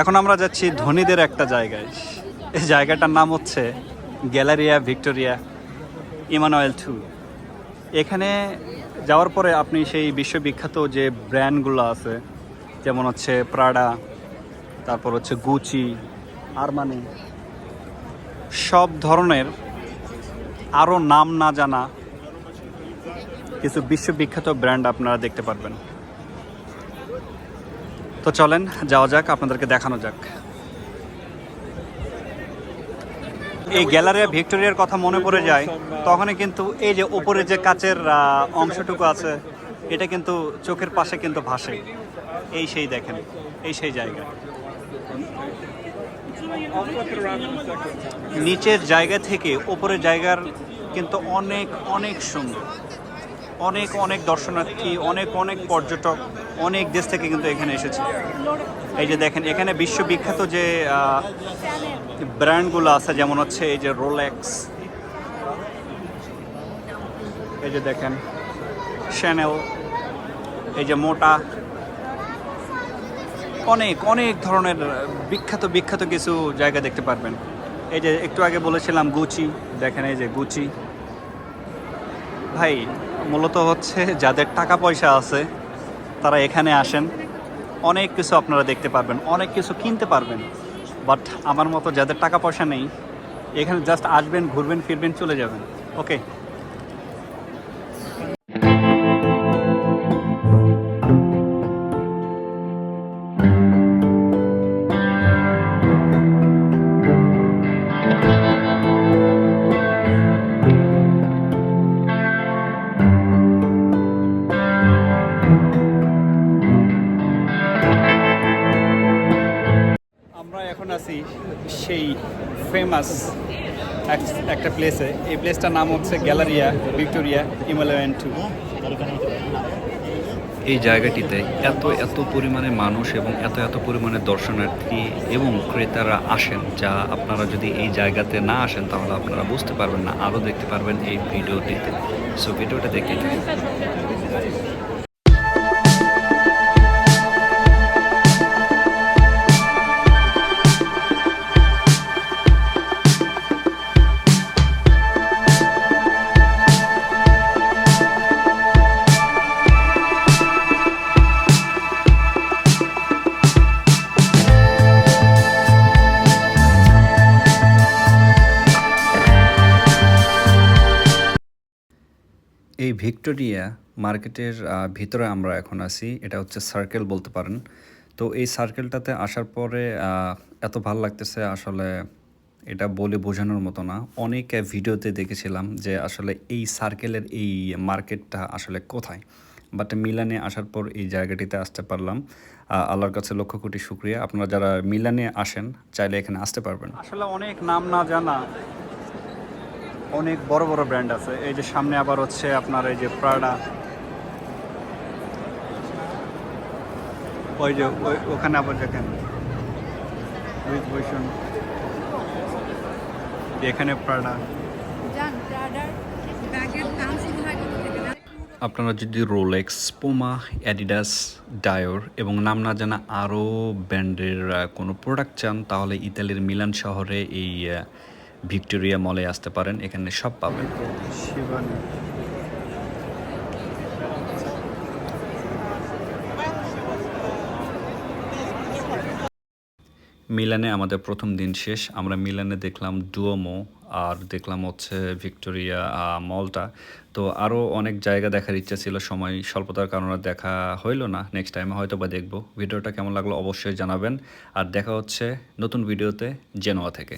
এখন আমরা যাচ্ছি ধনীদের একটা জায়গায়। এই জায়গাটার নাম হচ্ছে গ্যালারিয়া ভিক্টোরিয়া ইমানুয়েল টু। এখানে যাওয়ার পরে আপনি সেই বিশ্ববিখ্যাত যে ব্র্যান্ডগুলো আছে, যেমন হচ্ছে প্রাডা তারপর হচ্ছে গুচি আরমানি সব ধরনের আরও নাম না জানা কিছু বিশ্ববিখ্যাত ব্র্যান্ড আপনারা দেখতে পারবেন। তো চলেন, যাওয়া যাক, আপনাদেরকে দেখানো যাক। এই গ্যালারিয়া ভিক্টোরিয়ার কথা মনে পড়ে যায়, তখনই কিন্তু এই যে উপরে যে কাচের অংশটুকু আছে, এটা কিন্তু চোখের পাশে কিন্তু ভাসে। এই সেই দেখেন, এই সেই জায়গা। নিচের জায়গা থেকে উপরের জায়গার কিন্তু অনেক অনেক সুন্দর। অনেক অনেক দর্শনার্থী, অনেক অনেক পর্যটক, অনেক দেশ থেকে কিন্তু এখানে এসেছে। এই যে দেখেন, এখানে বিশ্ববিখ্যাত যে ব্র্যান্ডগুলো আছে, যেমন হচ্ছে এই যে রোলেক্স এই যে দেখেন শ্যানেল এই যে মোটা অনেক অনেক ধরনের, বিখ্যাত বিখ্যাত কিছু জায়গা দেখতে পারবেন। এই যে একটু আগে বলেছিলাম গুচি দেখেন এই যে গুচি ভাই মূলত হচ্ছে যাদের টাকা পয়সা আছে, তারা এখানে আসেন। অনেক কিছু আপনারা দেখতে পারবেন, অনেক কিছু কিনতে পারবেন। বাট আমার মতো যাদের টাকা পয়সা নেই, এখানে জাস্ট আসবেন, ঘুরবেন, ফিরবেন, চলে যাবেন। ওকে এখন আছি সেই ফেমাস একটা প্লেসে এই প্লেসটার নাম হচ্ছে গ্যালারিয়া, ভিক্টোরিয়া ইমালয়ান টু এই জায়গাটিতে এত এত পরিমাণে মানুষ এবং এত এত পরিমাণে দর্শনার্থী এবং ক্রেতারা আসেন যা আপনারা যদি এই জায়গাতে না আসেন তাহলে আপনারা বুঝতে পারবেন না, আরও দেখতে পারবেন এই ভিডিওটিতে। সো ভিডিওটা দেখে এই ভিক্টোরিয়া মার্কেটের ভিতরে আমরা এখন আছি। এটা হচ্ছে সার্কেল বলতে পারেন। তো এই সার্কেলটাতে আসার পরে এত ভালো লাগতেছে আসলে এটা বলে বোঝানোর মতো না। অনেক ভিডিওতে দেখেছিলাম যে আসলে এই সার্কেলের এই মার্কেটটা আসলে কোথায়। বাট মিলানে আসার পর এই জায়গাটিতে আসতে পারলাম। আল্লাহর কাছে লক্ষ কোটি শুক্রিয়া। আপনারা যারা মিলানে আসেন, চাইলে এখানে আসতে পারবেন। আসলে অনেক নাম না জানা। অনেক বড় বড় ব্র্যান্ড আছে। এই যে সামনে আবার হচ্ছে আপনার এই যে প্রাডা ওই যে ওই- ওখানে আবার দেখেন। ভূষণ এখানে প্রাডা আপনারা যদি রোলেক্স পোমা অ্যাডিডাস ডায়োর এবং নাম না জানা আরও ব্র্যান্ডের কোনো প্রোডাক্ট চান তাহলে ইতালির মিলান শহরে এই ভিক্টোরিয়া মলে আসতে পারেন, এখানে সব পাবেন। মিলানে আমাদের প্রথম দিন শেষ, আমরা মিলানে দেখলাম ডুয়োমো আর দেখলাম হচ্ছে ভিক্টোরিয়া মলটা। তো আরও অনেক জায়গা দেখার ইচ্ছা ছিল, সময় স্বল্পতার কারণে দেখা হইল না নেক্সট টাইমে হয়তো বা দেখব। ভিডিওটা কেমন লাগল অবশ্যই জানাবেন, আর দেখা হচ্ছে নতুন ভিডিওতে জেনোয়া থেকে।